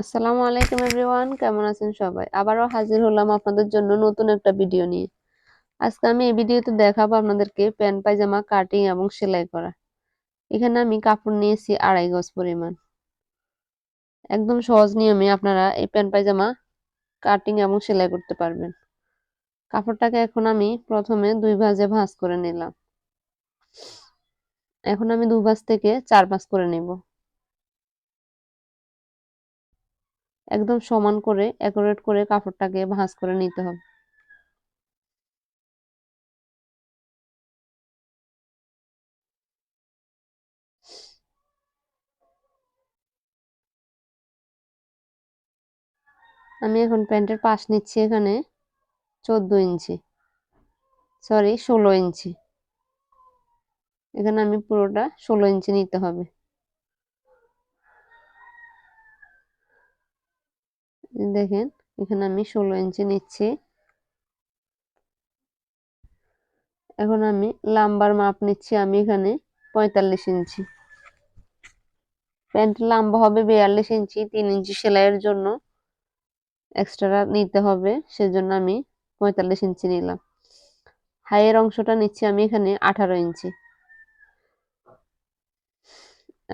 আসসালামু আলাইকুম এভরিওয়ান, কেমন আছেন সবাই? আবারও হাজির হলাম আপনাদের জন্য নতুন একটা ভিডিও নিয়ে। আজকে আমি এই ভিডিওতে দেখাবো আপনাদেরকে প্যান্ট, পায়জামা, কাটিং এবং সেলাই করা। এখানে আমি কাপড় নিয়েছি আড়াই গজ পরিমাণ। একদম সহজ নিয়মে আপনারা এই প্যান্ট, পায়জামা, কাটিং এবং সেলাই করতে পারবেন। কাপড়টাকে এখন আমি প্রথমে দুই ভাজে ভাঁজ করে নিলাম। এখন আমি দু ভাঁজ থেকে চার ভাঁজ করে নেব। একদম সমান করে অ্যাকোরেট করে কাপড়টাকে ভাঁজ করে নিতে হবে। আমি এখন প্যান্টের পাশ নিচ্ছি এখানে চোদ্দ ইঞ্চি। সরি ষোলো ইঞ্চি। এখানে আমি পুরোটা ষোলো ইঞ্চি নিতে হবে। দেখেন, এখানে আমি ষোলো ইঞ্চি নিচ্ছি। এখন আমি লাম্বার মাপ নিচ্ছি, আমি এখানে পঁয়তাল্লিশ ইঞ্চি। প্যান্ট লম্বা হবে বিয়াল্লিশ ইঞ্চি, তিন ইঞ্চি সেলাইয়ের জন্য এক্সট্রা নিতে হবে, সেজন্য আমি পঁয়তাল্লিশ ইঞ্চি নিলাম। হাইয়ের অংশটা নিচ্ছি আমি এখানে আঠারো ইঞ্চি।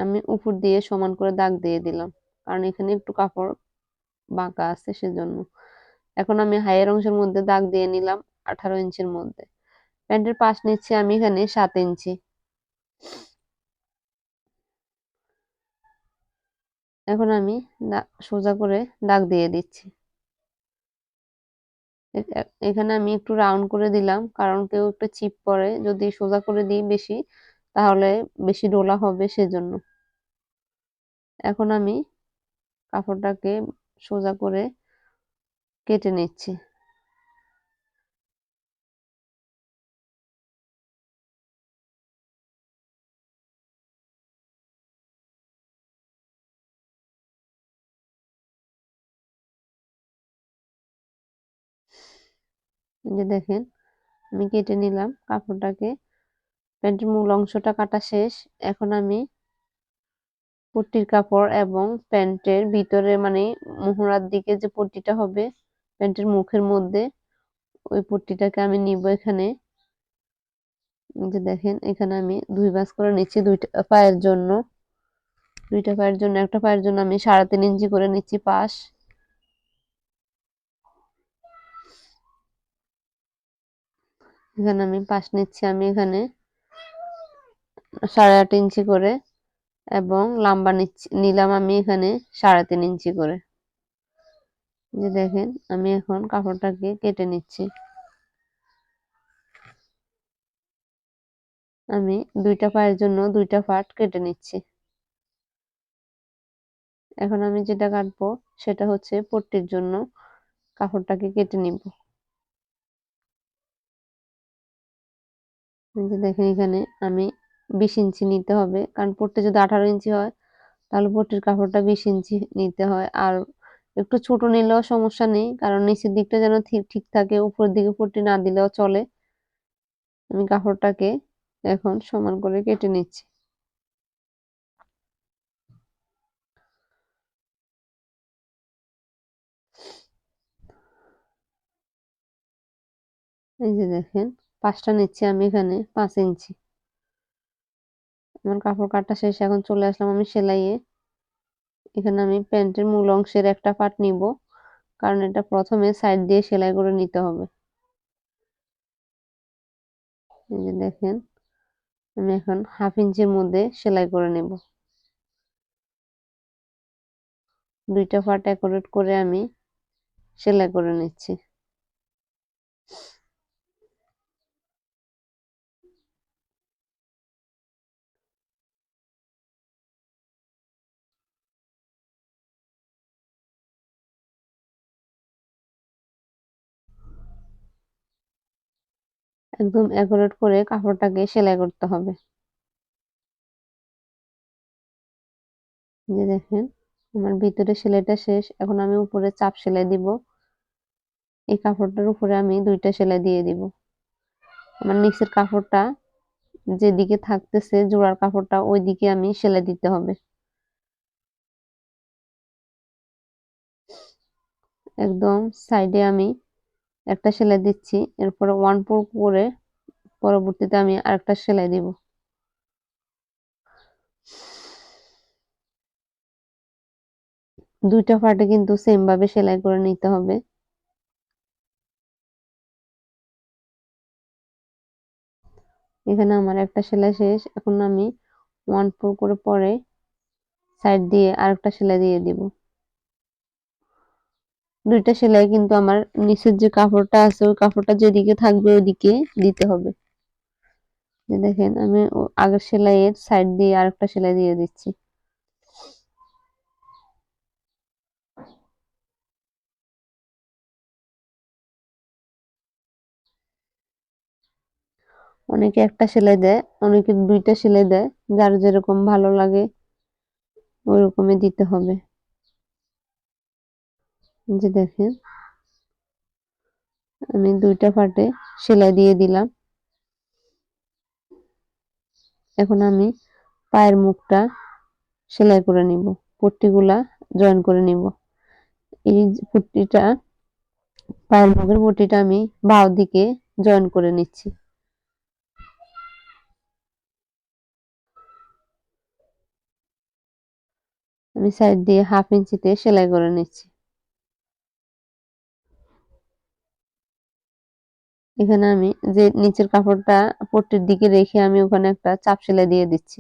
আমি উপর দিয়ে সমান করে দাগ দিয়ে দিলাম, কারণ এখানে একটু কাপড় বাঁকা আছে সেজন্য। এখন আমি হাইয়ের অংশের মধ্যে দাগ দিয়ে নিলাম আঠারো ইঞ্চির মধ্যে। প্যান্টের পাশ নিচ্ছি আমি এখানে সাত ইঞ্চি। এখন আমি সোজা করে দাগ দিয়ে দিচ্ছি। এখানে আমি একটু রাউন্ড করে দিলাম, কারণ কেউ একটু চিপ পরে যদি সোজা করে দিই বেশি, তাহলে বেশি ডোলা হবে সেজন্য। এখন আমি কাপড়টাকে সোজা করে কেটে নিচ্ছি। যে দেখেন, আমি কেটে নিলাম কাপড়টাকে। প্যান্টের মূল অংশটা কাটা শেষ। এখন আমি পট্টির কাপড় এবং প্যান্টের ভিতরে মানে মোহরার দিকে যে পট্টিটা হবে, প্যান্টের মুখের মধ্যে, ওই পট্টিটাকে আমি নিব এখানে। যে দেখেন, এখানে আমি দুই বাস করে নিচ্ছি দুইটা পায়ের জন্য। দুইটা পায়ের জন্য, একটা পায়ের জন্য আমি সাড়ে তিন ইঞ্চি করে নিচ্ছি পাশ। এখানে আমি পাশ নিচ্ছি আমি এখানে সাড়ে আট ইঞ্চি করে। এবং লাম্বা নিলাম আমি এখানে সাড়ে তিন ইঞ্চি করে। যে দেখেন, আমি এখন কাপড়টাকে কেটে নিচ্ছি। আমি দুইটা পায়ের জন্য দুইটা পার্ট কেটে নিচ্ছি। এখন আমি যেটা কাটবো, সেটা হচ্ছে পট্টির জন্য কাপড়টাকে কেটে নিব। দেখেন, এখানে আমি বিশ ইঞ্চি নিতে হবে। কারণ পট্টি যদি আঠারো ইঞ্চি হয়, তাহলে পট্টির কাপড়টা বিশ ইঞ্চি নিতে হয়। আর একটু ছোট নিলেও সমস্যা নেই, কারণ নিচের দিকটা যেন ঠিক থাকে, উপরের দিকে পট্টি না দিলেও চলে। আমি কাপড়টাকে এখন সমান করে কেটে নিচ্ছি। এই যে দেখেন, পাঁচটা নিচ্ছি আমি এখানে, পাঁচ ইঞ্চি। আমার কাপড় কাটা শেষ এখন চলে আসলাম আমি সেলাইয়ে। এখানে আমি প্যান্টের মূল অংশের একটা পার্ট নিব, কারণ এটা প্রথমে সাইড দিয়ে সেলাই করে নিতে হবে। এই যে দেখেন, আমি এখন হাফ ইঞ্চির মধ্যে সেলাই করে নেব। দুইটা পার্ট অ্যাকোরেট করে আমি সেলাই করে নিচ্ছি। একদম অ্যাকুরেট করে কাপড়টাকে সেলাই করতে হবে। যে দেখেন, আমার ভিতরে সেলাইটা শেষ, এখন আমি উপরে চাপ সেলাই দিব। এই কাপড়টার উপরে আমি দুইটা সেলাই দিয়ে দিব। আমার নিচের কাপড়টা যেদিকে থাকতেছে জোড়ার কাপড়টা ওই দিকে আমি সেলাই দিতে হবে। একদম সাইডে আমি একটা সেলাই দিচ্ছি, এরপরে ওয়ান ফোর করে পরবর্তীতে আমি আরেকটা সেলাই দিব। দুইটা পার্টে কিন্তু সেম ভাবে সেলাই করে নিতে হবে। এখানে আমার একটা সেলাই শেষ, এখন আমি ওয়ান ফোর করে পরে সাইড দিয়ে আরেকটা সেলাই দিয়ে দিব। দুইটা সেলাই কিন্তু আমার নিচের যে কাপড়টা আছে, ওই কাপড়টা যেদিকে থাকবে ওইদিকে দিতে হবে। দেখেন, আমি আগের সেলাইয়ের সাইড দিয়ে আরেকটা সেলাই দিয়ে দিচ্ছি। অনেকে একটা সেলাই দেয়, অনেকে দুইটা সেলাই দেয়, যার যেরকম ভালো লাগে ওই রকমই দিতে হবে। যে দেখেন, আমি দুইটা পার্টে সেলাই দিয়ে দিলাম। এখন আমি পায়ের মুখটা সেলাই করে নিব, পট্টিগুলা জয়েন করে নিব। এই পট্টিটা, পায়ের মুখের পট্টিটা আমি বাও দিকে জয়েন করে নিচ্ছি। আমি সাইড দিয়ে হাফ ইঞ্চিতে সেলাই করে নিচ্ছি। এখানে আমি যে নিচের কাপড়টা পট্টির দিকে রেখে আমি ওখানে একটা চাপ সেলাই দিয়ে দিচ্ছি।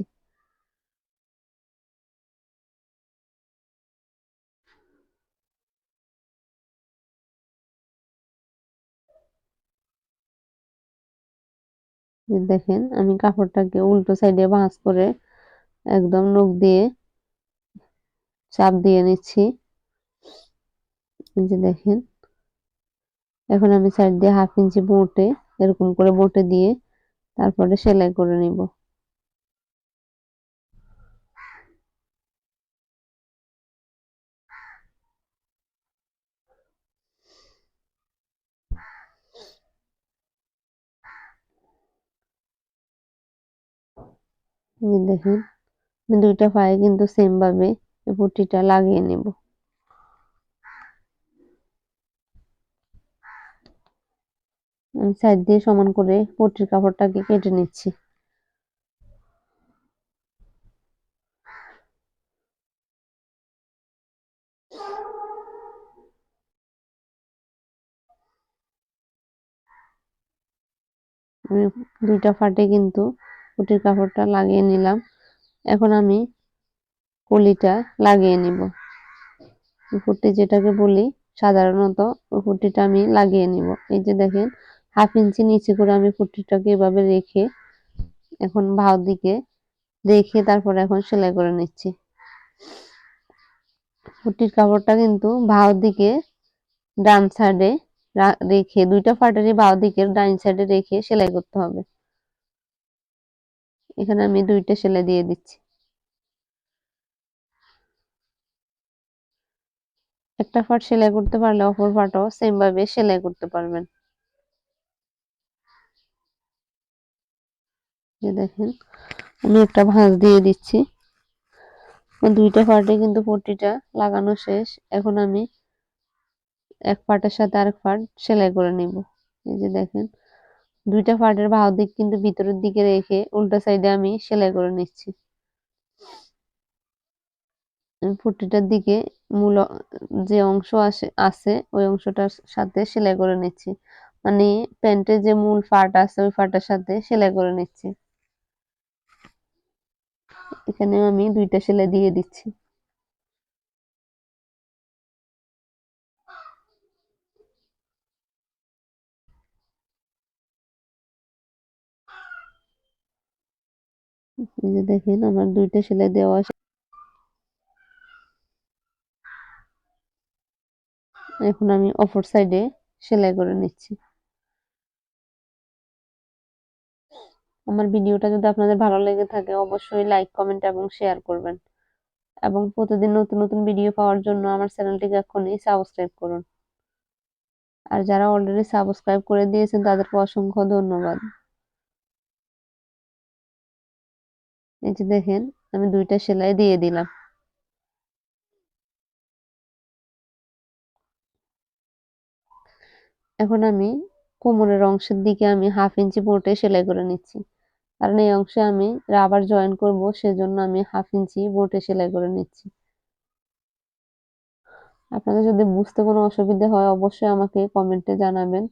দেখেন, আমি কাপড়টাকে উল্টো সাইডে ভাঁজ করে একদম নখ দিয়ে চাপ দিয়ে নিচ্ছি। যে দেখেন এখন আমি সাইড দিয়ে হাফ ইঞ্চি বোটে এরকম করে বোটে দিয়ে তারপরে সেলাই করে নিব। দেখেন দুইটা পায়ে কিন্তু সেম ভাবে পট্টিটা লাগিয়ে নেব। সাইড দিয়ে সমান করে পট্টির কাপড়টাকে কেটে নিচ্ছি। আমি দুইটা ফাটে কিন্তু পুটির কাপড়টা লাগিয়ে নিলাম। এখন আমি কলিটা লাগিয়ে নিব। ফুটি যেটাকে বলি সাধারণত ফুটিটা আমি লাগিয়ে নিব। এই যে দেখেন হাফ ইঞ্চি নিচে করে আমি ফুটিটাকে এভাবে রেখে এখন ভাও দিকে রেখে তারপরে এখন সেলাই করে নিচ্ছি। ফুটির কাপড়টা কিন্তু ভাও দিকে ডান সাইডে রেখে দুইটা ফাটারই বাও দিকের ডাইন সাইডে রেখে সেলাই করতে হবে। এখানে আমি দুইটা সেলাই দিয়ে দিচ্ছি। একটা ফাট সেলাই করতে পারলে অপর ফাটও সেম ভাবে সেলাই করতে পারবেন। দেখেন, আমি একটা ভাঁজ দিয়ে দিচ্ছি। দুইটা পার্টে কিন্তু পট্টিটা লাগানো শেষ। এখন আমি এক পার্টের সাথে আরেক পার্ট সেলাই করে নিব। এই যে দেখেন, দুইটা পার্টের বাহু দিক কিন্তু ভিতরের দিকে রেখে উল্টা সাইডে আমি সেলাই করে নিচ্ছি। ফুটিটার দিকে মূল যে অংশ আসে, আছে, ওই অংশটার সাথে সেলাই করে নিচ্ছি। মানে প্যান্টের যে মূল পার্ট আছে, ওই পার্টের সাথে সেলাই করে নিচ্ছি। এখানে আমি দুইটা সেলাই দিয়ে দিচ্ছি। এই যে দেখেন, আমার দুইটা সেলাই দেওয়া এখন আমি অপর সাইডে সেলাই করে নিচ্ছি। আমার ভিডিওটা যদি আপনাদের ভালো লেগে থাকে, অবশ্যই লাইক কমেন্ট এবং শেয়ার করবেন। এবং প্রতিদিন নতুন নতুন ভিডিও পাওয়ার জন্য আমার চ্যানেলটিকে এখনই সাবস্ক্রাইব করুন। আর যারা অলরেডি সাবস্ক্রাইব করে দিয়েছেন, তাদেরকে অসংখ্য ধন্যবাদ। এই যে দেখেন, আমি দুইটা সেলাই দিয়ে দিলাম। এখন আমি কোমরের অংশের দিকে আমি হাফ ইঞ্চি বোটে সেলাই করে নিচ্ছি। কারণ এই অংশে আমি রাবার জয়েন করব, সেজন্য আমি হাফ ইঞ্চি বোটে সেলাই করে নিচ্ছি। আপনাদের যদি বুঝতে কোনো অসুবিধা হয়, অবশ্যই আমাকে কমেন্টে জানাবেন।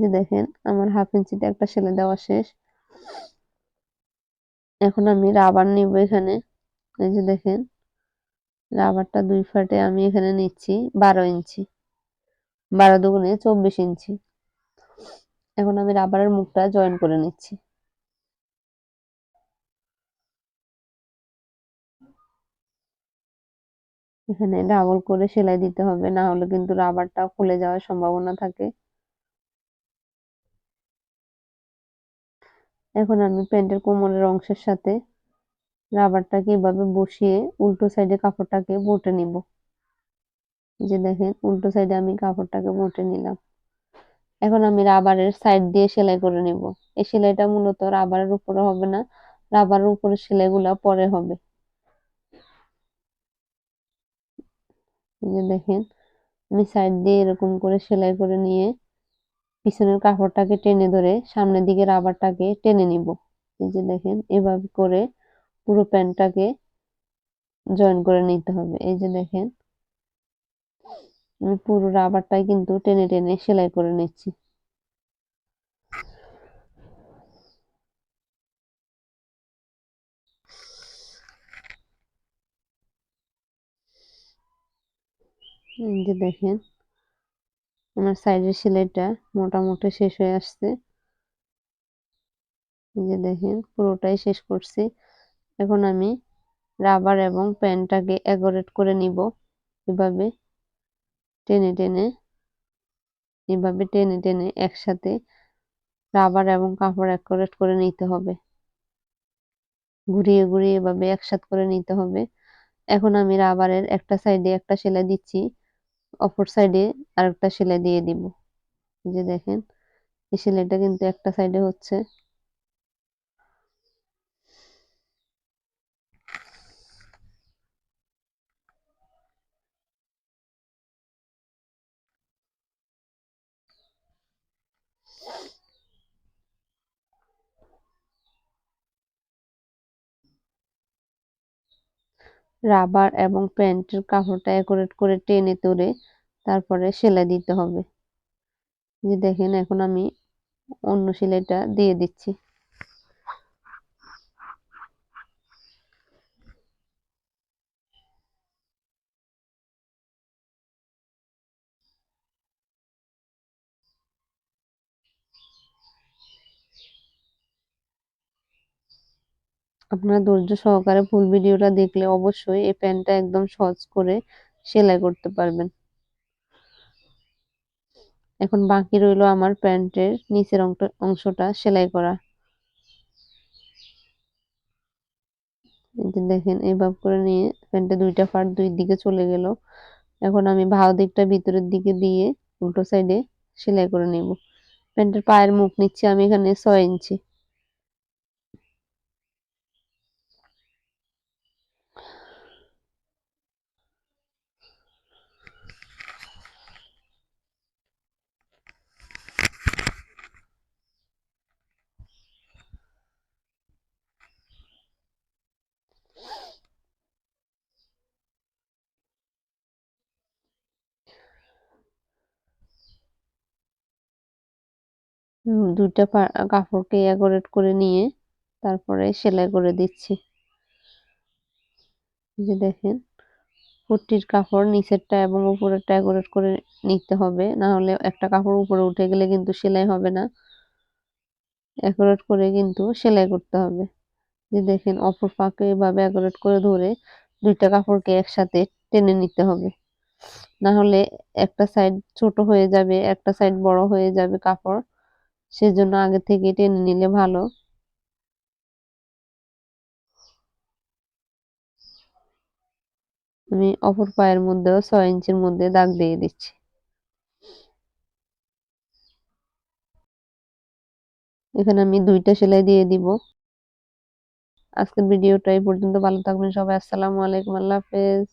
যে দেখেন, আমার হাফ ইঞ্চিতে একটা সেলাই দেওয়া শেষ। এখন আমি রাবার নিব এখানে। এই যে দেখেন, রাবারটা দুই ফাটে আমি এখানে নিচ্ছি বারো ইঞ্চি। বারো দুগুণে চব্বিশ ইঞ্চি। এখন আমি রাবারের মুখটা জয়েন করে নিচ্ছি। এখানে ডাবল করে সেলাই দিতে হবে, না হলে কিন্তু রাবারটা খুলে যাওয়ার সম্ভাবনা থাকে। এখন আমি প্যান্টের কোমরের অংশের সাথে রাবারটাকে এভাবে বসিয়ে উল্টো সাইডে কাপড়টাকে বটে নিব। যে দেখেন, উল্টো সাইডে আমি কাপড়টাকে বটে নিলাম। এখন আমি রাবারের সাইড দিয়ে সেলাই করে নিব। এই সেলাইটা মূলত রাবারের উপরে হবে না, রাবারের উপরে সেলাইগুলা পরে হবে। যে দেখেন, আমি সাইড দিয়ে এরকম করে সেলাই করে নিয়ে পিছনের কাপড়টাকে টেনে ধরে সামনের দিকে রাবারটাকে টেনে নিব। এই যে দেখেন, এভাবে করে পুরো প্যান্টটাকে জয়েন করে নিতে হবে। এই যে দেখেন, আমি পুরো রাবারটাই কিন্তু টেনে টেনে সেলাই করে নিচ্ছি। এই যে দেখেন আমার সাইডের সেলাইটা মোটামুটি শেষ হয়ে আসছে। যে দেখেন, পুরোটাই শেষ করছি। এখন আমি রাবার এবং প্যান্টটাকে অ্যাগোরেট করে নিব। এভাবে টেনে টেনে, এভাবে টেনে টেনে একসাথে রাবার এবং কাপড় অ্যাকোরেট করে নিতে হবে। ঘুরিয়ে ঘুরিয়ে এভাবে একসাথ করে নিতে হবে। এখন আমি রাবারের একটা সাইডে একটা সেলাই দিচ্ছি। অপর সাইডে আরেকটা সেলাই দিয়ে দিব। যে দেখেন এই সেলাইটা কিন্তু একটা সাইডে হচ্ছে। রাবার এবং প্যান্টের কাপড়টা অ্যাকুরেট করে টেনে তুলে তারপরে সেলাই দিতে হবে। যে দেখেন, এখন আমি অন্য সেলাইটা দিয়ে দিচ্ছি। আপনারা ধৈর্য সহকারে ফুল ভিডিওটা দেখলে অবশ্যই এই প্যান্টটা একদম সহজ করে সেলাই করতে পারবেন। এখন বাকি রইল আমার প্যান্টের নিচের অংশটা সেলাই করা। দেখেন এইভাবে করে নিয়ে প্যান্টের দুইটা পার্ট দুই দিকে চলে গেল। এখন আমি ভাও দিকটা ভিতরের দিকে দিয়ে উল্টো সাইডে সেলাই করে নিব। প্যান্টের পায়ের মুখ নিচ্ছি, আমি এখানে ছয় ইঞ্চি। দুইটা কাপড়কে অ্যাকোরেট করে নিয়ে তারপরে সেলাই করে দিচ্ছি। যে দেখেন কুর্তির কাপড় নিচেরটা এবং উপরেরটা অ্যাকোরেট করে নিতে হবে, না হলে একটা কাপড় উপরে উঠে গেলে কিন্তু সেলাই হবে না। অ্যাকোরেট করে কিন্তু সেলাই করতে হবে। যে দেখেন অপর পাকে এভাবে অ্যাকোরেট করে ধরে দুইটা কাপড়কে একসাথে টেনে নিতে হবে। না হলে একটা সাইড ছোট হয়ে যাবে, একটা সাইড বড় হয়ে যাবে কাপড়। সেজন্য আগে থেকে টেনে নিলে ভালো। আমি অপর পায়ের মধ্যেও ছয় ইঞ্চির মধ্যে দাগ দিয়ে দিচ্ছি। এখানে আমি দুইটা সেলাই দিয়ে দিব। আজকের ভিডিওটা এই পর্যন্ত। ভালো থাকবেন সবাই। আসসালামু আলাইকুম। আল্লাহ হাফেজ।